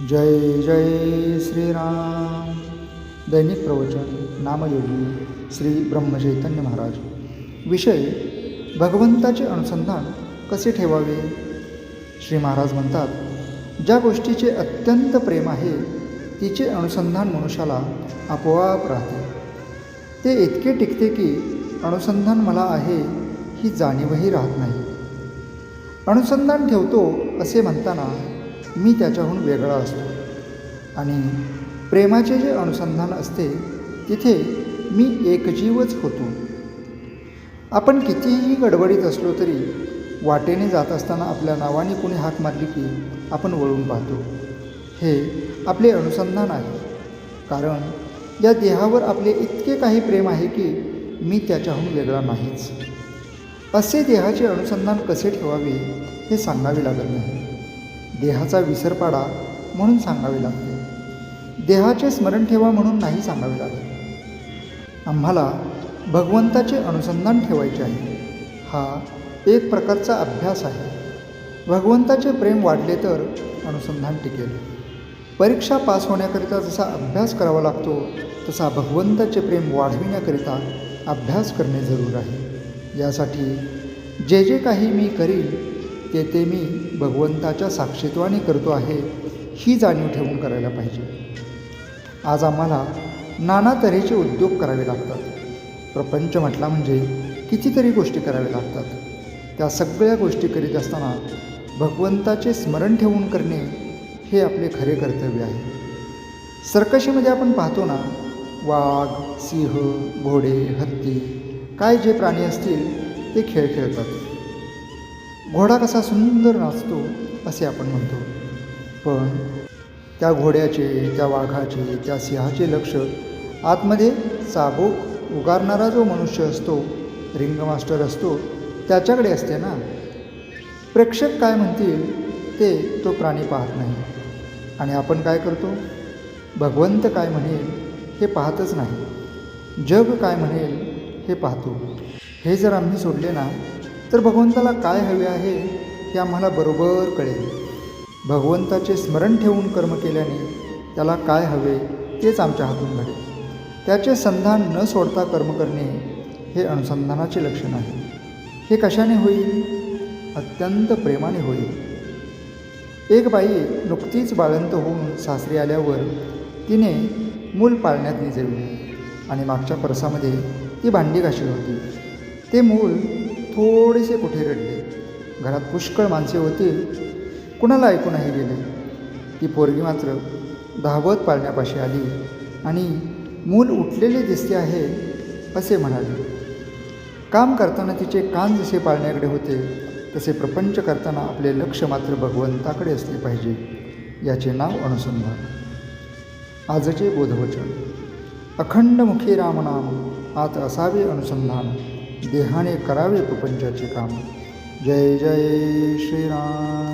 जय जय श्रीराम। दैनिक प्रवचन नामयोगी श्री ब्रह्मचैतन्य महाराज। विषय भगवंताचे अनुसंधान कसे ठेवावे? श्री महाराज म्हणतात ज्या गोष्टीचे अत्यंत प्रेम आहे तिचे अनुसंधान मनुष्याला आपोआप राहते. ते इतके टिकते की अनुसंधान मला आहे ही जाणीवही राहत नाही. अनुसंधान ठेवतो असे म्हणताना मी त्याच्याहून वेगळा असतो. आणि प्रेमाचे जे अनुसंधान असते तिथे मी एकजीवच होतो. आपण कितीही गडबडीत असलो तरी वाटेने जात असताना आपल्या नावाने कोणी हाक मारली की आपण वळून पाहतो. हे आपले अनुसंधान आहे. कारण या देहावर आपले इतके काही प्रेम आहे की मी त्याच्याहून वेगळा नाहीच. असे देहाचे अनुसंधान कसे ठेवावे हे सांगावे लागत नाही. देहाचा विसर पाडा म्हणून सांगावे लागते. देहाचे स्मरण ठेवा म्हणून नाही सांगावे लागत. आम्हाला भगवंताचे अनुसंधान ठेवायचे आहे. हा एक प्रकारचा अभ्यास आहे. भगवंताचे प्रेम वाढले तर अनुसंधान टिकेल. परीक्षा पास होण्याकरिता जसा अभ्यास करावा लागतो तसा भगवंताचे प्रेम वाढविण्याकरिता अभ्यास करणे जरूर आहे. यासाठी जे जे काही मी करील ते ते मी भगवंताच्या साक्षीत्वाने करतो आहे ही जाणीव ठेवून करायला पाहिजे. आज आम्हाला नाना तऱ्हेचे उद्योग करावे लागतात. प्रपंच म्हटला म्हणजे कितीतरी गोष्टी कराव्या लागतात. त्या सगळ्या गोष्टी करीत असताना भगवंताचे स्मरण ठेवून करणे हे आपले खरे कर्तव्य आहे. सर्कशीमध्ये आपण पाहतो ना वाघ सिंह घोडे हत्ती काय जे प्राणी असतील ते खेळ खेळतात. घोडा कसा सुंदर नाचतो असे आपण म्हणतो. पण त्या घोड्याचे त्या वाघाचे त्या सिंहाचे लक्ष आतमध्ये चाबूक उगारणारा जो मनुष्य असतो रिंगमास्टर असतो त्याच्याकडे असते ना. प्रेक्षक काय म्हणतील ते तो प्राणी पाहत नाही. आणि आपण काय करतो? भगवंत काय म्हणेल हे पाहतच नाही. जग काय म्हणेल हे पाहतो. हे जर आम्ही सोडले ना तर भगवंताला काय हवे आहे हे आम्हाला बरोबर कळेल. भगवंताचे स्मरण ठेवून कर्म केल्याने त्याला काय हवे तेच आमच्या हातून घडेल. त्याचे संधान न सोडता कर्म करणे हे अनुसंधानाचे लक्षण आहे. हे कशाने होईल? अत्यंत प्रेमाने होईल. एक बाई नुकतीच बाळंत होऊन सासरी आल्यावर तिने मूल पाळण्यात निजवले आणि मागच्या परसामध्ये ती भांडी घाशी होती. ते मूल थोडेसे कुठे रडले. घरात पुष्कळ माणसे होती. कुणाला ऐकूनही गेले? ती पोरगी मात्र धावत पाळण्यापाशी आली आणि मूल उठलेले दिसते आहे असे म्हणाले. काम करताना तिचे कान जसे पाळण्याकडे होते तसे प्रपंच करताना आपले लक्ष मात्र भगवंताकडे असले पाहिजे याचे नाव अनुसंधान. आजचे बोधवचन. अखंडमुखी रामनाम आत असावे अनुसंधान. देहाने करावे प्रपंचाचे काम. जय जय श्रीराम.